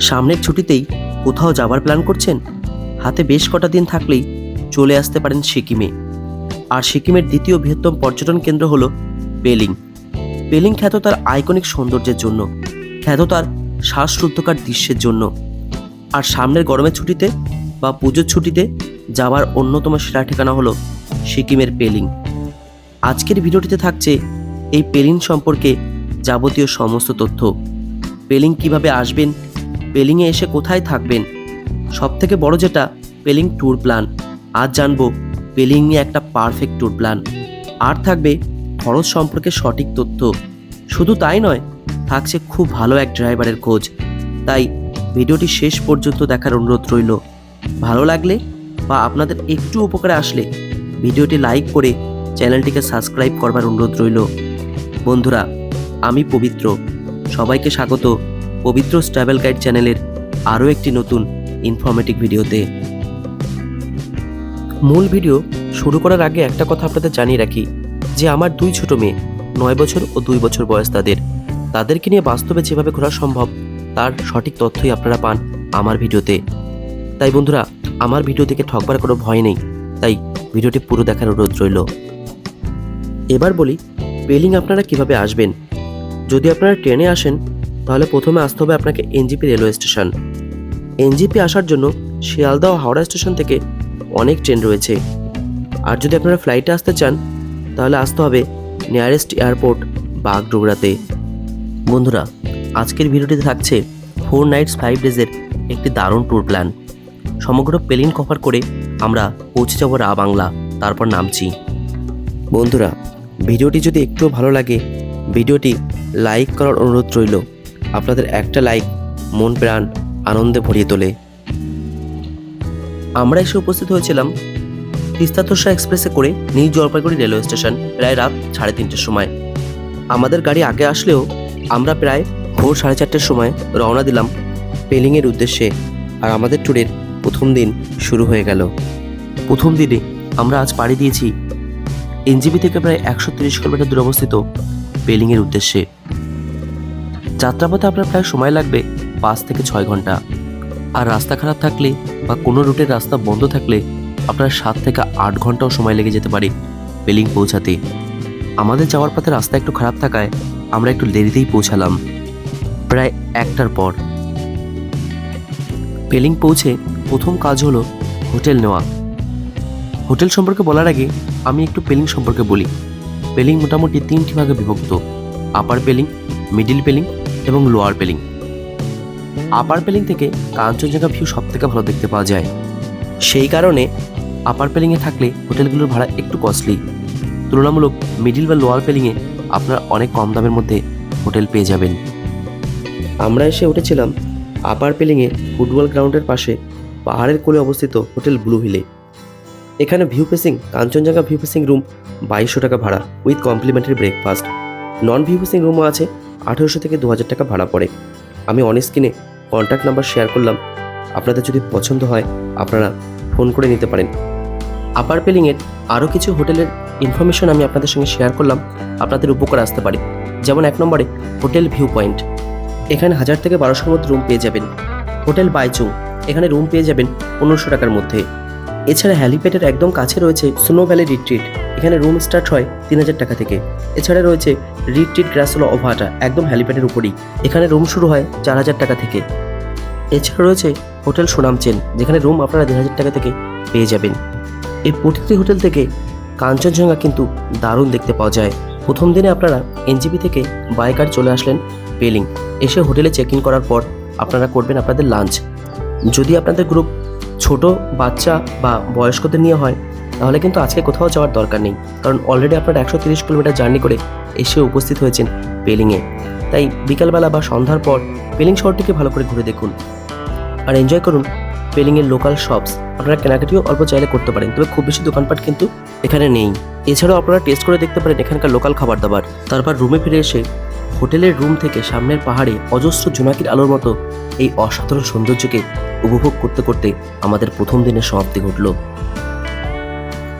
সামনের ছুটিতেই কোথাও যাবার প্ল্যান করছেন? হাতে বেশ কটা দিন থাকলেই চলে আসতে পারেন সিকিমে। আর সিকিমের দ্বিতীয় বৃহত্তম পর্যটন কেন্দ্র হল পেলিং। পেলিং খ্যাত তার আইকনিক সৌন্দর্যের জন্য, খ্যাত তার শ্বাসরুদ্ধকার দৃশ্যের জন্য। আর সামনের গরমের ছুটিতে বা পুজোর ছুটিতে যাওয়ার অন্যতম সেরা ঠিকানা হলো সিকিমের পেলিং। আজকের ভিডিওটিতে থাকছে এই পেলিং সম্পর্কে যাবতীয় সমস্ত তথ্য। পেলিং কীভাবে আসবেন পেলিংয়ে এসে কোথায় থাকবেন? সব থেকে বড় যেটা, পেলিং ট্যুর প্ল্যান। আজ জানব, পেলিং নিয়ে একটা পারফেক্ট ট্যুর প্ল্যান। আর থাকবে খরচ সম্পর্কে সঠিক তথ্য। শুধু তাই নয়, থাকছে খুব ভালো এক ড্রাইভারের খোঁজ। তাই ভিডিওটি শেষ পর্যন্ত দেখার অনুরোধ রইল। ভালো লাগলে বা আপনাদের একটু উপকারে আসলে, ভিডিওটি লাইক করে চ্যানেলটিকে সাবস্ক্রাইব করবার অনুরোধ রইল। বন্ধুরা, আমি পবিত্র। সবাইকে স্বাগত। পবিত্র ট্রাভেল গাইড চ্যানেলের আরও একটি নতুন ইনফরমেটিভ ভিডিওতে। মূল ভিডিও শুরু করার আগে একটা কথা আপনাদের জানিয়ে রাখি, যে আমার দুই ছোট মেয়ে, নয় বছর ও দুই বছর বয়স তাদের। তাদেরকে নিয়ে বাস্তবে যেভাবে ঘোরা সম্ভব, তার সঠিক তথ্যই আপনারা পান আমার ভিডিওতে। তাই বন্ধুরা, আমার ভিডিও থেকে ঠকবার কোনো ভয় নেই, তাই ভিডিওটি পুরো দেখার অনুরোধ রইল। এবার বলি পেলিং আপনারা কীভাবে আসবেন? যদি আপনারা ট্রেনে আসেন তাহলে প্রথমে আসতে হবে আপনাকে এনজিপি রেলওয়ে স্টেশন। এনজিপি আসার জন্য শিয়ালদা ও হাওড়া স্টেশন থেকে অনেক ট্রেন রয়েছে। আর যদি আপনারা ফ্লাইটে আসতে চান, তাহলে আসতে হবে নিয়ারেস্ট এয়ারপোর্ট, বাগডোগরাতে। বন্ধুরা, আজকের ভিডিওটিতে থাকছে ফোর নাইটস ফাইভ ডেজের একটি দারুণ ট্যুর প্ল্যান। সমগ্র প্লেন কভার করে আমরা পৌঁছে যাব রা বাংলা, তারপর নামছি। বন্ধুরা, ভিডিওটি যদি একটুও ভালো লাগে, ভিডিওটি লাইক করার অনুরোধ রইল। আপনাদের একটা লাইক মন প্রাণ আনন্দে ভরিয়ে তোলে। আমরা এসে উপস্থিত হয়েছিলাম তিস্তা তোষা এক্সপ্রেসে করে নিউ জলপাইগুড়ি রেলওয়ে স্টেশন প্রায় রাত সাড়ে তিনটের সময়। আমাদের গাড়ি আগে আসলেও আমরা প্রায় ভোর সাড়ে চারটের সময় রওনা দিলাম পেলিংয়ের উদ্দেশ্যে আর আমাদের ট্যুরের প্রথম দিন শুরু হয়ে গেল। প্রথম দিনে আমরা আজ পাড়ি দিয়েছি এনজিবি থেকে প্রায় একশো তিরিশ কিলোমিটার দূরে অবস্থিত পেলিংয়ের উদ্দেশ্যে। যাত্রাপথে আপনার প্রায় সময় লাগবে পাঁচ থেকে ছয় ঘণ্টা। আর রাস্তা খারাপ থাকলে বা কোনো রুটের রাস্তা বন্ধ থাকলে আপনার সাত থেকে আট ঘন্টাও সময় লেগে যেতে পারে পেলিং পৌঁছাতে। আমাদের যাওয়ার পথে রাস্তা একটু খারাপ থাকায় আমরা একটু দেরিতেই পৌঁছালাম। প্রায় একটার পর। পেলিং পৌঁছে প্রথম কাজ হলো হোটেল নেওয়া। হোটেল সম্পর্কে বলার আগে আমি একটু পেলিং সম্পর্কে বলি। পেলিং মোটামুটি তিনটি ভাগে বিভক্ত। আপার পেলিং মিডিল পেলিং এবং লোয়ার পেলিং। আপার পেলিং থেকে কাঞ্চনজঙ্ঘা ভিউ সব থেকে ভালো দেখতে পাওয়া যায়। সেই কারণে আপার পেলিংয়ে থাকলে হোটেলগুলোর ভাড়া একটু কস্টলি। তুলনামূলক মিডিল বা লোয়ার পেলিংয়ে আপনার অনেক কম দামের মধ্যে হোটেল পেয়ে যাবেন। আমরা এসে উঠেছিলাম আপার পেলিংয়ে ফুটবল গ্রাউন্ডের পাশে পাহাড়ের কোলে অবস্থিত হোটেল ব্লু হিলে। এখানে view facing Kanchenjunga view facing room বাইশশো টাকা ভাড়া with complimentary breakfast. Non view facing রুমও আছে আঠেরোশো থেকে দু হাজার টাকা ভাড়া পড়ে। আমি অন স্ক্রিনে কন্ট্যাক্ট নাম্বার শেয়ার করলাম। আপনাদের যদি পছন্দ হয়, আপনারা ফোন করে নিতে পারেন। আপার পেলিংয়ের আরও কিছু হোটেলের ইনফরমেশন আমি আপনাদের সঙ্গে শেয়ার করলাম। আপনাদের উপকার আসতে পারে। যেমন এক নম্বরে হোটেল ভিউ পয়েন্ট এখানে হাজার থেকে বারোশোর মধ্যে রুম পেয়ে যাবেন। হোটেল বাইচুং। এখানে রুম পেয়ে যাবেন পনেরোশো টাকার মধ্যে। এছাড়া হ্যালিপ্যাডের একদম কাছে রয়েছে স্নো ভ্যালি রিট্রিট এখানে রুম স্টার্ট হয় তিন হাজার টাকা থেকে। এছাড়া রয়েছে রিট্রিট গ্রাসোলা ওভাটা একদম হ্যালিপ্যাডের উপরেই। এখানে রুম শুরু হয় চার হাজার টাকা থেকে। এছাড়া রয়েছে হোটেল সুনাম চেন, যেখানে রুম আপনারা দেড় হাজার টাকা থেকে পেয়ে যাবেন। এই প্রতিটি হোটেল থেকে কাঞ্চনজঙ্ঘা কিন্তু দারুণ দেখতে পাওয়া যায়। প্রথম দিনে আপনারা এনজিপি থেকে বাইকার চলে আসলেন পেলিং। এসে হোটেলে চেক ইন করার পর আপনারা করবেন আপনাদের লাঞ্চ। যদি আপনাদের গ্রুপ ছোট, বাচ্চা বা বয়স্কদের নিয়ে হয় তাহলে কিন্তু আজকে কোথাও যাওয়ার দরকার নেই। কারণ অলরেডি আপনারা একশো তিরিশ কিলোমিটার জার্নি করে এসে উপস্থিত হয়েছেন পেলিংয়ে। তাই বিকালবেলা বা সন্ধ্যার পর পেলিং শহরটিকে ভালো করে ঘুরে দেখুন। আর এনজয় করুন পেলিংয়ের লোকাল শপস আপনারা কেনাকাটিও অল্প চাইলে করতে পারেন, তবে খুব বেশি দোকানপাট কিন্তু এখানে নেই। এছাড়াও আপনারা টেস্ট করে দেখতে পারেন এখানকার লোকাল খাবার দাবার তারপর রুমে ফিরে এসে হোটেলের রুম থেকে সামনের পাহাড়ে অজস্র জোনাকির আলোর মতো এই অসাধারণ সৌন্দর্যকে উপভোগ করতে করতে আমাদের প্রথম দিনের সমাপ্তি ঘটল।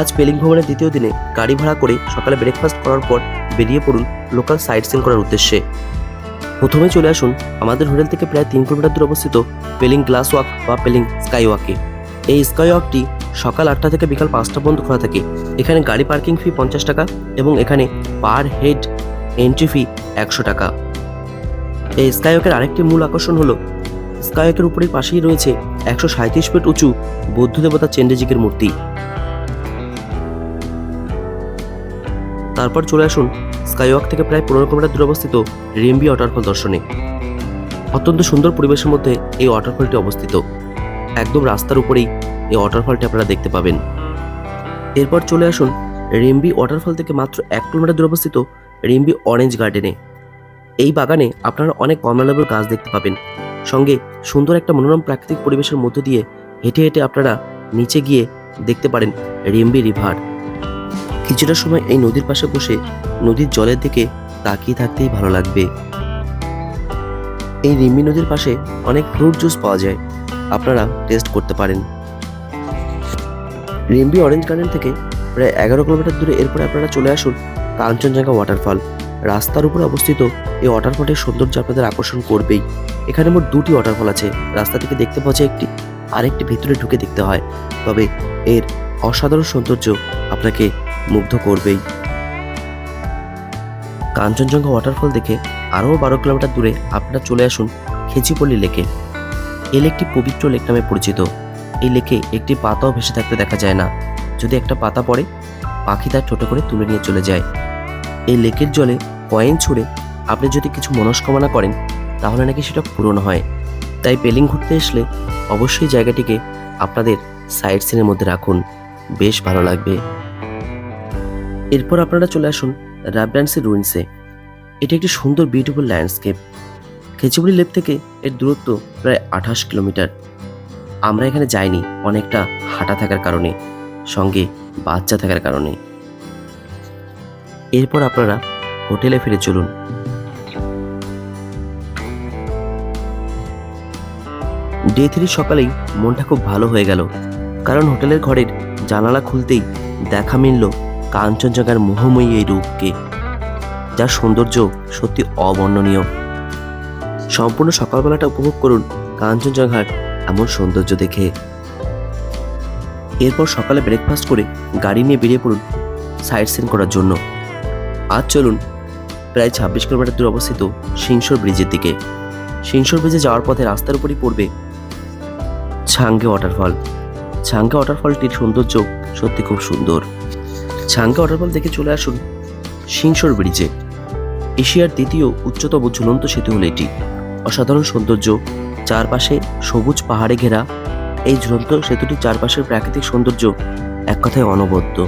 আজ পেলিং ভ্রমণের দ্বিতীয় দিনে গাড়ি ভাড়া করে সকালে ব্রেকফাস্ট করার পর বেরিয়ে পড়ুন লোকাল সাইট সিন করার উদ্দেশ্যে। প্রথমে চলে আসুন আমাদের হোটেল থেকে প্রায় তিন কিলোমিটার দূরে অবস্থিত পেলিং গ্লাস ওয়াক বা পেলিং স্কাই ওয়াকে এই স্কাই ওয়াকটি সকাল আটটা থেকে বিকাল পাঁচটা পর্যন্ত খোলা থাকে। এখানে গাড়ি পার্কিং ফি পঞ্চাশ টাকা এবং এখানে পার হেড এন্ট্রি ফি একশো টাকা। এই স্কাইওয়াকের আরেকটি মূল আকর্ষণ হলো স্কাইওয়াকের উপরের পাশেই রয়েছে একশো সাঁত্রিশ ফিট উঁচু বৌদ্ধ দেবতা চেন্ডেজিকের মূর্তি। তারপর চলে আসুন স্কাইওয়াক থেকে প্রায় পনেরো কিলোমিটার দূরে অবস্থিত রেম্বি ওয়াটারফল দর্শনে। অত্যন্ত সুন্দর পরিবেশের মধ্যে এই ওয়াটারফলটি অবস্থিত। একদম রাস্তার উপরেই এই ওয়াটারফলটি আপনারা দেখতে পাবেন। এরপর চলে আসুন রেম্বি ওয়াটারফল থেকে মাত্র এক কিলোমিটার দূরে অবস্থিত রেম্বি অরেঞ্জ গার্ডেনে এই বাগানে আপনারা অনেক কমলালেবুর গাছ দেখতে পাবেন। সঙ্গে সুন্দর একটা মনোরম প্রাকৃতিক পরিবেশের মধ্য দিয়ে হেঁটে হেঁটে আপনারা নিচে গিয়ে দেখতে পারেন রেম্বি রিভার কিছুটা সময় এই নদীর পাশে বসে নদীর জলের দিকে তাকিয়ে থাকতেই ভালো লাগবে। এই রিম্বি নদীর পাশে অনেক ফ্রুট জুস পাওয়া যায়। আপনারা টেস্ট করতে পারেন। রিম্বি অরেঞ্জ গার্ডেন থেকে প্রায় এগারো কিলোমিটার দূরে এরপরে আপনারা চলে আসুন কাঞ্চনজঙ্ঘা ওয়াটারফল রাস্তার উপরে অবস্থিত এই ওয়াটারফলের সৌন্দর্য আপনাদের আকর্ষণ করবেই। এখানে মোট দুটি ওয়াটারফল আছে। রাস্তা থেকে দেখতে পাওয়া যায় একটি, আরেকটি ভিতরে ঢুকে দেখতে হয়। তবে এর অসাধারণ সৌন্দর্য আপনাকে মুগ্ধ করবেই। কাঞ্চনজঙ্ঘা ওয়াটারফল দেখে আরও বারো কিলোমিটার দূরে আপনারা চলে আসুন খেচিপল্লী লেকে। এই লেকটি পবিত্র লেক নামে পরিচিত। এই লেকে একটি পাতাও ভেসে থাকতে দেখা যায় না। যদি একটা পাতা পড়ে, পাখি তার ছোট করে তুলে নিয়ে চলে যায়। এই লেকের জলে কয়েন ছুঁড়ে আপনি যদি কিছু মনস্কামনা করেন, তাহলে নাকি সেটা পূরণ হয়। তাই পেলিং ঘুরতে আসলে অবশ্যই জায়গাটিকে আপনাদের সাইড সিনের মধ্যে রাখুন। বেশ ভালো লাগবে। এরপর আপনারা চলে আসুন রাবডান্সের রুইন্সে এটি একটি সুন্দর বিউটিফুল ল্যান্ডস্কেপ খেচিবুড়ি লেক থেকে এর দূরত্ব প্রায় আঠাশ কিলোমিটার। আমরা এখানে যাইনি অনেকটা হাঁটা থাকার কারণে, সঙ্গে বাচ্চা থাকার কারণে। এরপর আপনারা হোটেলে ফিরে চলুন। ডে থ্রি সকালেই মনটা খুব ভালো হয়ে গেল। কারণ হোটেলের ঘরের জানালা খুলতেই দেখা মিলল কাঞ্চনজঙ্ঘার মোহময়ী এই রূপকে, যার সৌন্দর্য সত্যি অবর্ণনীয়। সম্পূর্ণ সকালবেলাটা উপভোগ করুন কাঞ্চনজঙ্ঘার এমন সৌন্দর্য দেখে। এরপর সকালে ব্রেকফাস্ট করে গাড়ি নিয়ে বেরিয়ে পড়ুন সাইট সিন করার জন্য। আজ চলুন প্রায় ছাব্বিশ কিলোমিটার দূর অবস্থিত সিংসর ব্রিজের দিকে। সিংসর ব্রিজে যাওয়ার পথে রাস্তার উপরই পড়বে ছাঙ্গে ওয়াটারফল ছাঙ্গে ওয়াটারফলটির সৌন্দর্য সত্যি খুব সুন্দর। ছাঙ্গে ওয়াটারফল দেখে চলে আসুন। সিংসর ব্রিজে। এশিয়ার দ্বিতীয় উচ্চতম ঝুলন্ত সেতু হল এটি অসাধারণ সৌন্দর্য, চারপাশে সবুজ পাহাড়ে ঘেরা। এই ঝুলন্ত সেতুটির চারপাশের প্রাকৃতিক সৌন্দর্য এক কথায় অনবদ্য।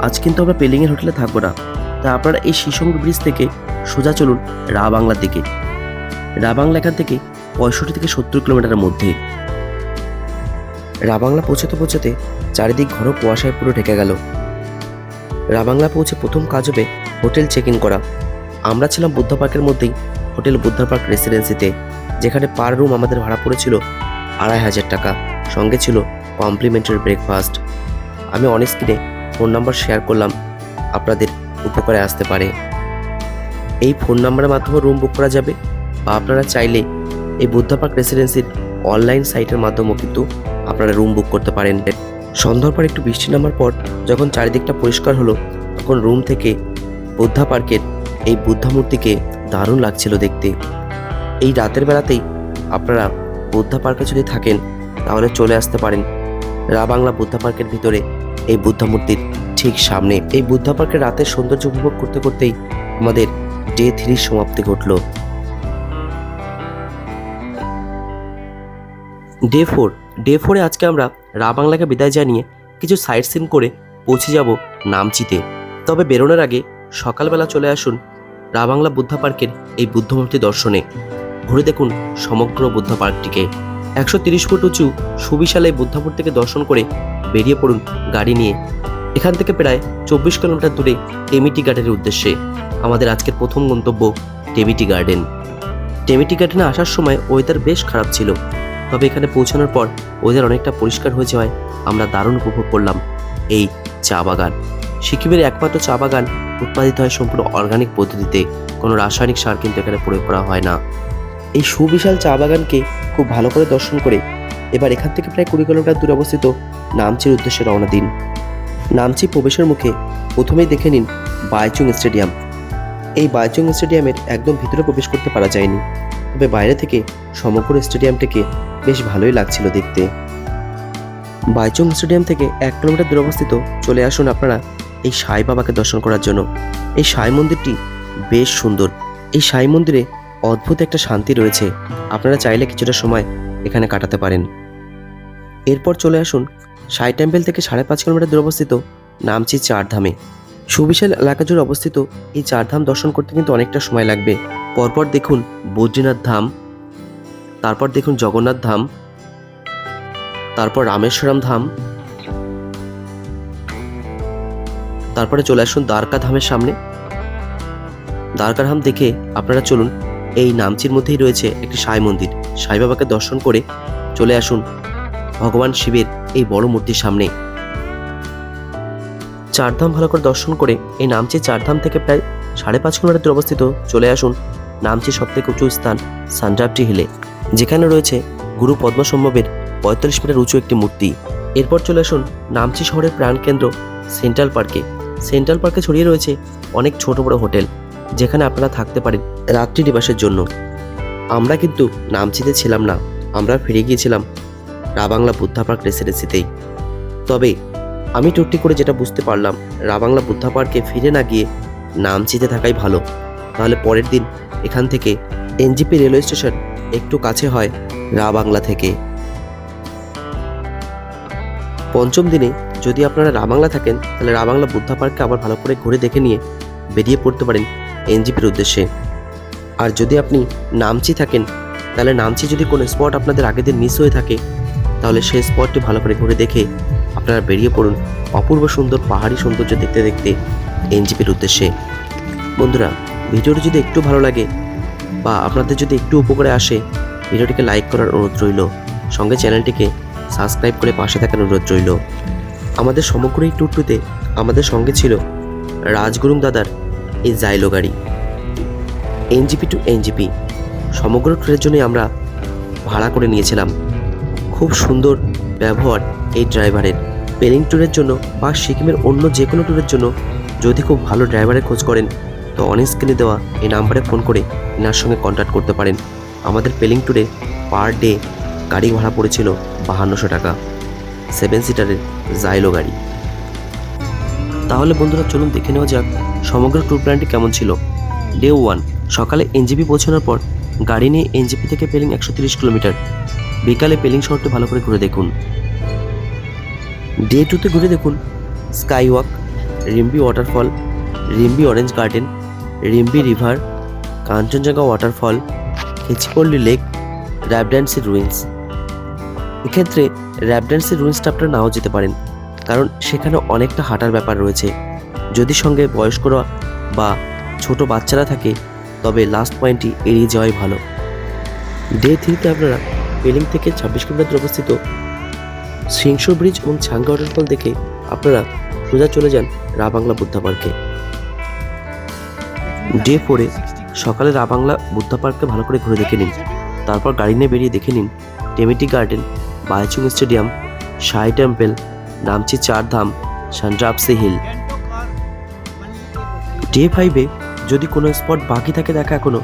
আজ কিন্তু আমরা পেলিংয়ের হোটেলে থাকব না। তা আপনারা এই শিশঙ্গ ব্রিজ থেকে সোজা চলুন রা বাংলার দিকে। রা বাংলা এখান থেকে পঁয়ষট্টি থেকে সত্তর কিলোমিটারের মধ্যে। রা বাংলা পৌঁছতে পৌঁছতে চারিদিক ঘন কুয়াশায় পুরো ঢেকে গেল। রাবাংলা পৌঁছে প্রথম কাজ হবে হোটেল চেক ইন করা। আমরা ছিলাম বুদ্ধ পার্কের মধ্যেই, হোটেল বুদ্ধ পার্ক রেসিডেন্সিতে যেখানে পার রুম আমাদের ভাড়া পড়েছিল আড়াই হাজার টাকা, সঙ্গে ছিল কমপ্লিমেন্টারি ব্রেকফাস্ট আমি অন স্ক্রিনে ফোন নাম্বার শেয়ার করলাম, আপনাদের উপকারে আসতে পারে। এই ফোন নাম্বারের মাধ্যমে রুম বুক করা যাবে, বা আপনারা চাইলে এই বুদ্ধ পার্ক রেসিডেন্সির অনলাইন সাইটের মাধ্যমেও কিন্তু আপনারা রুম বুক করতে পারেন। সন্ধ্যার পর একটু বৃষ্টি নামার পর যখন চারিদিকটা পরিষ্কার হলো, তখন রুম থেকে বুদ্ধা পার্কের এই বুদ্ধা মূর্তিকে দারুণ লাগছিল দেখতে। এই রাতের বেলাতেই আপনারা বুদ্ধা পার্কে যদি থাকেন, তাহলে চলে আসতে পারেন। রা বাংলা বুদ্ধা পার্কের ভিতরে এই বুদ্ধা মূর্তির ঠিক সামনে। এই বুদ্ধা পার্কের রাতের সৌন্দর্য উপভোগ করতে করতেই আমাদের ডে থ্রির সমাপ্তি ঘটল। ডে ফোর ডে ফোরে আজকে আমরা রা বাংলাকে বিদায় জানিয়ে কিছু সাইট সিন করে পৌঁছে যাব নামচিতে। তবে বেরোনোর আগে সকালবেলা চলে আসুন রা বাংলা বুদ্ধা পার্কের এই বুদ্ধমূর্তি দর্শনে। ঘুরে দেখুন সমগ্র বুদ্ধ পার্কটিকে। একশো তিরিশ ফুট উঁচু সুবিশাল এই বুদ্ধামূর্তিকে দর্শন করে বেরিয়ে পড়ুন গাড়ি নিয়ে। এখান থেকে প্রায় চব্বিশ কিলোমিটার দূরে টেমিটি গার্ডেনের উদ্দেশ্যে। আমাদের আজকের প্রথম গন্তব্য টেমিটি গার্ডেন। টেমিটি গার্ডেনে আসার সময় ওয়েদার বেশ খারাপ ছিল। তবে এখানে পৌঁছানোর পর ওদের অনেকটা পরিষ্কার হয়ে যাওয়ায় আমরা দারুণ উপভোগ করলাম। এই চা বাগান। সিকিমের একমাত্র চা বাগান উৎপাদিত হয় সম্পূর্ণ অর্গানিক পদ্ধতিতে। কোনো রাসায়নিক সার কিন্তু এখানে প্রয়োগ করা হয় না। এই সুবিশাল চা বাগানকে খুব ভালো করে দর্শন করে এবার এখান থেকে প্রায় কুড়ি কিলোমিটার দূরে অবস্থিত নামচির উদ্দেশ্যে রওনা দিন। নামচি প্রবেশের মুখে প্রথমেই দেখে নিন বাইচুং স্টেডিয়াম। এই বাইচুং স্টেডিয়ামের একদম ভিতরে প্রবেশ করতে পারা যায়নি। তবে বাইরে থেকে সমগ্র স্টেডিয়ামটিকে বেশ ভালোই লাগছিল দেখতে। বাইচুং স্টেডিয়াম থেকে এক কিলোমিটার দূরে অবস্থিত চলে আসুন আপনারা এই সাই বাবাকে দর্শন করার জন্য। এই সাই মন্দিরটি বেশ সুন্দর। এই সাই মন্দিরে অদ্ভুত একটা শান্তি রয়েছে। আপনারা চাইলে কিছুটা সময় এখানে কাটাতে পারেন। এরপর চলে আসুন সাই টেম্পেল থেকে সাড়ে পাঁচ কিলোমিটার দূরে অবস্থিত নামচি চারধামে সুবিশাল এলাকা জুড়ে অবস্থিত এই চারধাম দর্শন করতে কিন্তু অনেকটা সময় লাগবে। পরপর দেখুন বদ্রীনাথ ধাম, তারপর দেখুন জগন্নাথ ধাম, তারপর রামেশ্বরম ধাম, তারপরে চলে আসুন দ্বারকা ধামের সামনে। দ্বারকা ধাম দেখে আপনারা চলুন, এই নামচির মধ্যেই রয়েছে একটি সাই মন্দির। সাই বাবাকে দর্শন করে চলে আসুন ভগবান শিবের এই বড় মূর্তির সামনে। চারধাম ভালো করে দর্শন করে এই নামচি চারধাম থেকে প্রায় সাড়ে পাঁচ কিলোমিটার অবস্থিত চলে আসুন নামচির সবথেকে উঁচু স্থান সানড্রাপটি হিলে, যেখানে রয়েছে গুরু পদ্মসম্ভবের পঁয়তাল্লিশ মিটার উঁচু একটি মূর্তি। এরপর চলে আসুন নামচি শহরের প্রাণকেন্দ্র সেন্ট্রাল পার্কে। সেন্ট্রাল পার্কে ছড়িয়ে রয়েছে অনেক ছোট বড় হোটেল, যেখানে আপনারা থাকতে পারেন রাত্রি নিবাসের জন্য। আমরা কিন্তু নামচিতে ছিলাম না, আমরা ফিরে গিয়েছিলাম রাবাংলা বুদ্ধা পার্ক রেসিডেন্সিতেই তবে আমি টুটি করে যেটা বুঝতে পারলাম, রাবাংলা বুদ্ধা পার্কে ফিরে না গিয়ে নামচিতে থাকাই ভালো। তাহলে পরের দিন এখান থেকে এনজিপি রেলওয়ে স্টেশন একটু কাছে হয় রাবাংলা থেকে। পঞ্চম দিনে যদি আপনারা রাবাংলা থাকেন, তাহলে রাবাংলা বুদ্ধা পার্ককে আবার ভালো করে ঘুরে দেখে নিয়ে বেরিয়ে পড়তে পারেন এনজিপির উদ্দেশ্যে। আর যদি আপনি নামচি থাকেন, তাহলে নামচি যদি কোনো স্পট আপনাদের আগের দিন মিস হয়ে থাকে, তাহলে সেই স্পটটি ভালো করে ঘুরে দেখে আপনারা বেরিয়ে পড়ুন অপূর্ব সুন্দর পাহাড়ি সৌন্দর্য দেখতে দেখতে এনজিপির উদ্দেশ্যে। বন্ধুরা, ভিডিওটি যদি একটু ভালো লাগে বা আপনাদের যদি একটু উপকারে আসে, ভিডিওটিকে লাইক করার অনুরোধ রইল। সঙ্গে চ্যানেলটিকে সাবস্ক্রাইব করে পাশে থাকার অনুরোধ রইল। আমাদের সমগ্র এই ট্যুরটিতে আমাদের সঙ্গে ছিল রাজগুরুং দাদার এই জাইলো গাড়ি। এনজিপি টু এনজিপি, সমগ্র ট্যুরের জন্যই আমরা ভাড়া করে নিয়েছিলাম। খুব সুন্দর ব্যবহার এই ড্রাইভারের। পেলিং ট্যুরের জন্য বা সিকিমের অন্য যে কোনো ট্যুরের জন্য যদি খুব ভালো ড্রাইভারের খোঁজ করেন, তো অন স্ক্রিনে দেওয়া এই নাম্বারে ফোন করে এনার সঙ্গে কন্ট্যাক্ট করতে পারেন। আমাদের পেলিং ট্যুরে পার ডে গাড়ি ভাড়া পড়েছিল বাহান্নশো টাকা। সেভেন সিটারের জাইলো গাড়ি। তাহলে বন্ধুরা চলুন দেখে নেওয়া যাক সমগ্র ট্যুর প্ল্যানটি কেমন ছিল। ডে ওয়ান, সকালে এনজিপি পৌঁছানোর পর গাড়ি নিয়ে এনজিপি থেকে পেলিং একশো তিরিশ কিলোমিটার। বিকালে পেলিং শহরটি ভালো করে ঘুরে দেখুন। ডে টুতে ঘুরে দেখুন sky walk Rimbi waterfall Rimbi orange garden Rimbi river Kanchenjunga waterfall Khecheopalri lake Rabdentse ruins এক্ষেত্রে র্যাবড্যান্সি রুইন্সটা আপনারা নাও যেতে পারেন, কারণ সেখানে অনেকটা হাঁটার ব্যাপার রয়েছে। যদি সঙ্গে বয়স্করা বা ছোট বাচ্চারা থাকে, তবে লাস্ট পয়েন্টটি এড়িয়ে যাওয়াই ভালো। ডে থ্রিতে আপনারা পেলিং থেকে ছাব্বিশ কিলোমিটার অবস্থিত সিংস ব্রিজ এবং ছাঙ্গা ওয়াটারফল দেখে আপনারা সোজা চলে যান রাবাংলা বুদ্ধা পার্কে। ডে ফোরে সকালে রাবাংলা বুদ্ধা পার্ককে ভালো করে ঘুরে দেখে নিন। তারপর গাড়ি নিয়ে বেরিয়ে দেখে নিন Temi garden, Baichung stadium, Sai temple, Namchi Chardham Samdruptse hill. Day ফাইভে যদি কোনো স্পট বাকি থাকে দেখা এখনও,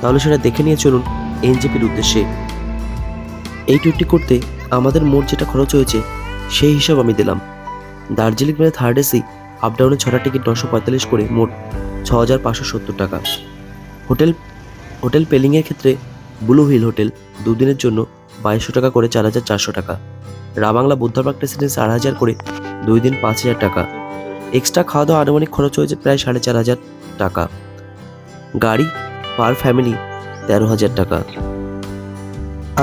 তাহলে সেটা দেখে নিয়ে চলুন এনজেপির উদ্দেশ্যে। এই ট্যুরটি করতে আমাদের মোট যেটা খরচ হয়েছে, সেই হিসাব আমি দিলাম। দার্জিলিং মেলে থার্ড এসি আপ ডাউনে ছটা টিকিট নশো পঁয়তাল্লিশ করে, মোট ছ হাজার পাঁচশো সত্তর টাকা। হোটেল হোটেল পেলিংয়ের ক্ষেত্রে ব্লু হিল হোটেল দুদিনের জন্য বাইশশো টাকা করে চার হাজার চারশো টাকা। রাবাংলা বুদ্ধপার্ক রেসিডেন্স আড়াই হাজার করে দুই দিন পাঁচ হাজার টাকা। এক্সট্রা খাওয়া দাওয়া আনুমানিক খরচ হয়েছে প্রায় সাড়ে চার হাজার টাকা। গাড়ি পার ফ্যামিলি তেরো হাজার টাকা।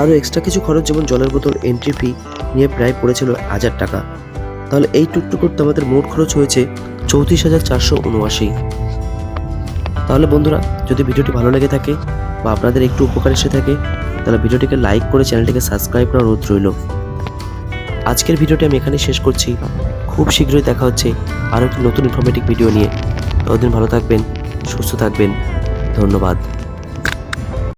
আরও এক্সট্রা কিছু খরচ যেমন জলের বোতল এন্ট্রি ফি নিয়ে প্রায় পড়েছিল হাজার টাকা। তাহলে এই ট্যুরটু করতে আমাদের মোট খরচ হয়েছে চৌত্রিশ হাজার চারশো উনআশি। তাহলে বন্ধুরা, যদি ভিডিওটি ভালো লেগে থাকে বা আপনাদের একটু উপকার এসে থাকে, তাহলে ভিডিওটিকে লাইক করে চ্যানেলটিকে সাবস্ক্রাইব করার অনুরোধ রইল। আজকের ভিডিওটি আমি এখানে শেষ করছি। খুব শীঘ্রই দেখা হচ্ছে আরও একটি নতুন ইনফরমেটিভ ভিডিও নিয়ে। ততদিন ভালো থাকবেন, সুস্থ থাকবেন। ধন্যবাদ।